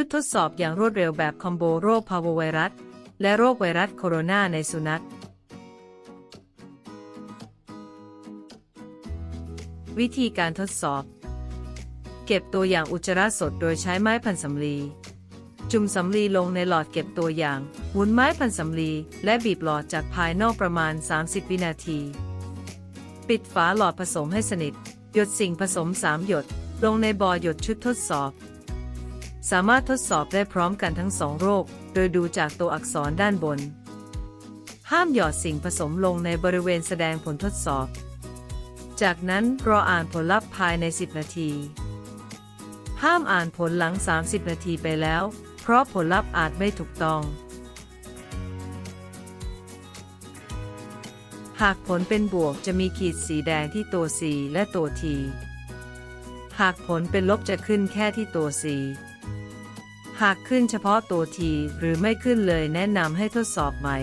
ชุดทดสอบอย่างรวดเร็วแบบคอมโบโรคพาโวไวรัส และโรคไวรัสโคโรนาในสุนัข วิธีการทดสอบ เก็บตัวอย่างอุจจาระสดโดยใช้ไม้พันสำลี จุ่มสำลีลงในหลอดเก็บตัวอย่างหมุนไม้พันสำลี และบีบหลอดจากภายนอกประมาณ 30 วินาที ปิดฝาหลอดผสมให้สนิท หยดสิ่งผสม 3 หยด ลงในบ่อหยดชุดทดสอบ สามารถทดสอบได้พร้อมกันทั้งสองโรค โดยดูจากตัวอักษรด้านบน ห้ามหยอดสิ่งผสมลงในบริเวณแสดงผลทดสอบ จากนั้นรออ่านผลลัพธ์ภายใน 10 นาที ห้ามอ่านผลหลัง 30 นาทีไปแล้ว เพราะผลลัพธ์อาจไม่ถูกต้อง หากผลเป็นบวกจะมีขีดสีแดงที่ตัว C และตัว T หากผลเป็นลบจะขึ้นแค่ที่ตัว C หากขึ้นเฉพาะตัวทีหรือไม่ขึ้นเลยแนะนำให้ทดสอบใหม่